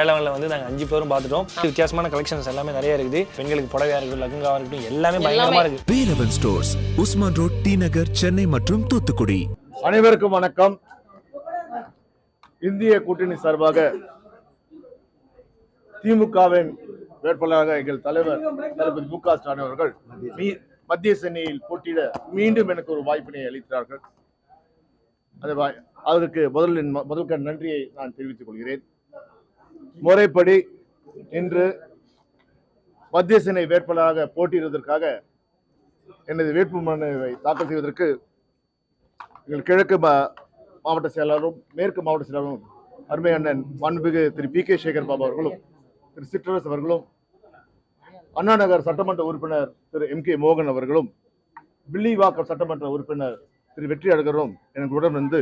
வேளாண்ல வந்து நாங்கள் அஞ்சு பேரும் பார்த்துட்டோம். வித்தியாசமான கலெக்ஷன்ஸ் எல்லாமே நிறைய இருக்குது. பெண்களுக்கு புடவையா இருக்கட்டும் லகுங்காவா இருக்கட்டும் எல்லாமே பயங்கரமா இருக்கு. Velavan stores Usman road T Nagar Chennai மற்றும் தூத்துக்குடி. அனைவருக்கும் வணக்கம். இந்திய கூட்டணி சார்பாக திமுகவின் வேட்பாளராக எங்கள் தலைவர் தளபதி மு க ஸ்டாலின் அவர்கள் மத்திய சென்னையில் போட்டியிட மீண்டும் எனக்கு ஒரு வாய்ப்பினை அளித்தார்கள் வாய்- அதற்கு முதலில் ம- முதல்கண் நன்றியை நான் தெரிவித்துக் கொள்கிறேன். முறைப்படி இன்று மத்திய சென்னை வேட்பாளராக போட்டியிடுவதற்காக எனது வேட்புமனுவை தாக்கல் செய்வதற்கு எங்கள் கிழக்கு மா- மாவட்ட செயலாளரும் மேற்கு மாவட்ட செயலாளரும் அருமை அண்ணன் மாண்புமிகு திரு பி கே சேகர் பாபு அவர்களும் திரு சிற்றரசு அவர்களும் அண்ணா நகர் சட்டமன்ற உறுப்பினர் திரு எம் கே மோகன் அவர்களும் வில்லிவாக்கம் சட்டமன்ற உறுப்பினர் திரு வெற்றி அழகரும் எங்களுடன் வந்து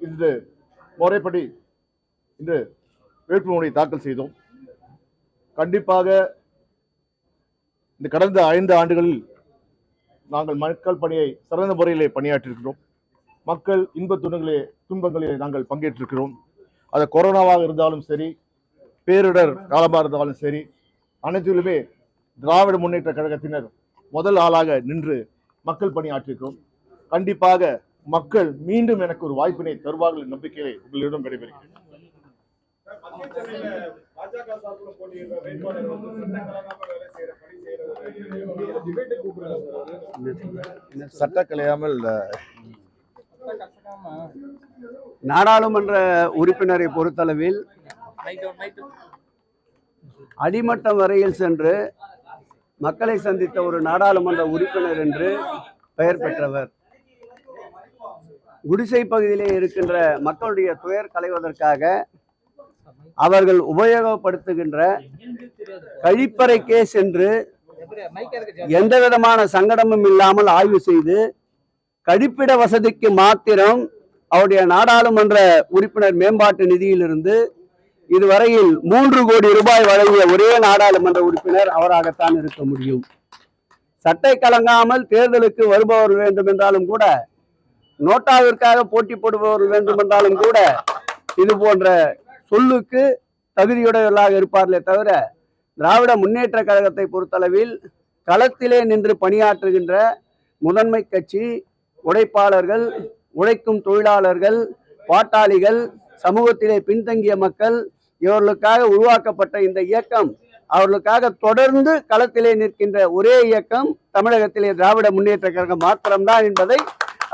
இன்று முறைப்படி இன்று வேட்புமனுவை தாக்கல் செய்தோம். கண்டிப்பாக இந்த கடந்த ஐந்து ஆண்டுகளில் நாங்கள் மக்கள் பணியை சிறந்த முறையிலே பணியாற்றியிருக்கிறோம். மக்கள் இன்ப துணங்களே துன்பங்களிலே நாங்கள் பங்கேற்றிருக்கிறோம். அது கொரோனாவாக இருந்தாலும் சரி பேரிடர் காலமாக இருந்தாலும் சரி அனைத்திலுமே திராவிட முன்னேற்ற கழகத்தினர் முதல் ஆளாக நின்று மக்கள் பணியாற்றிருக்கிறோம் கண்டிப்பாக மக்கள் மீண்டும் எனக்கு ஒரு வாய்ப்பினை தருவார்கள் நம்பிக்கையை உங்களிடம் விடைபெறுகிறேன். சட்ட கலையாமல் நாடாளுமன்ற உறுப்பினரை பொறுத்தளவில் அடிமட்டம் வரையில் சென்று மக்களை சந்தித்த ஒரு நாடாளுமன்ற உறுப்பினர் என்று பெயர் பெற்றவர். குடிசை பகுதியிலே இருக்கின்ற மக்களுடைய துயர் களைவதற்காக அவர்கள் உபயோகப்படுத்துகின்ற கழிப்பறைக்கே சென்று எந்த விதமான சங்கடமும் இல்லாமல் ஆய்வு செய்து கழிப்பிட வசதிக்கு மாத்திரம் அவருடைய நாடாளுமன்ற உறுப்பினர் மேம்பாட்டு நிதியிலிருந்து இதுவரையில் மூன்று கோடி ரூபாய் வழங்கிய ஒரே நாடாளுமன்ற உறுப்பினர் அவராகத்தான் இருக்க முடியும். சட்டை கலங்காமல் தேர்தலுக்கு வருபவர்கள் வேண்டும் என்றாலும் கூட நோட்டாவிற்காக போட்டி போடுபவர்கள் வேண்டும் என்றாலும் கூட இது போன்ற சொல்லுக்கு தகுதியுடையவர்களாக இருப்பார்களே தவிர திராவிட முன்னேற்ற கழகத்தை பொறுத்தளவில் களத்திலே நின்று பணியாற்றுகின்ற முதன்மை கட்சி உழைப்பாளர்கள் உழைக்கும் தொழிலாளர்கள் பாட்டாளிகள் சமூகத்திலே பின்தங்கிய மக்கள் இவர்களுக்காக உருவாக்கப்பட்ட இந்த இயக்கம் அவர்களுக்காக தொடர்ந்து களத்திலே நிற்கின்ற ஒரே இயக்கம் தமிழகத்திலே திராவிட முன்னேற்ற கழகம் மாத்திரம்தான் என்பதை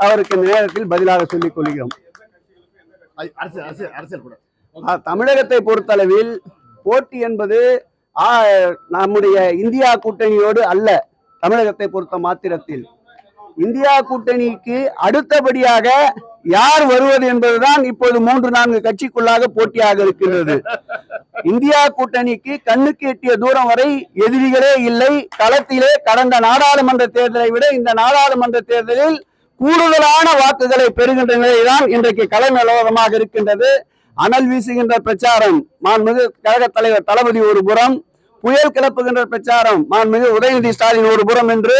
அவருக்கு நேரத்தில் பதிலாக சொல்லிக் கொள்கிறோம். அரசியல் அரசியல் அரசியல் கூட. தமிழகத்தை பொறுத்தளவில் போட்டி என்பது நம்முடைய இந்தியா கூட்டணியோடு அல்ல தமிழகத்தை பொறுத்த மாத்திரத்தில். இந்தியா கூட்டணிக்கு அடுத்தபடியாக யார் வருவது என்பதுதான் இப்போது மூன்று நான்கு கட்சிக்குள்ளாக போட்டியாக இருக்கிறது இந்தியா கூட்டணிக்கு கண்ணுக்கு எட்டிய தூரம் வரை எதிரிகளே இல்லை. களத்திலே கடந்த நாடாளுமன்ற தேர்தலை விட இந்த நாடாளுமன்ற தேர்தலில் கூடுதலான வாக்குகளை பெறுகின்ற நிலைதான் இன்றைக்கு கள நிலவரமாக இருக்கின்றது. அனல் வீசுகின்ற பிரச்சாரம். மாண்புமிகு கழக தலைவர் தளபதி ஒரு புறம் புயல் கிளப்புகின்ற பிரச்சாரம். மாண்புமிகு உதயநிதி ஸ்டாலின் ஒரு புறம் என்று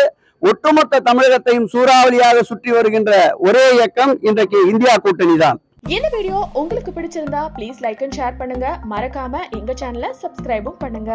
ஒட்டுமொத்த தமிழகத்தையும் சூறாவளியாக சுற்றி வருகின்ற ஒரே இயக்கம் இன்றைக்கு இந்தியா கூட்டணி தான். இந்த வீடியோ உங்களுக்கு பிடிச்சிருந்தா ப்ளீஸ் லைக் அண்ட் ஷேர் பண்ணுங்க. மறக்காம எங்க சேனலை சப்ஸ்கிரைபும் பண்ணுங்க.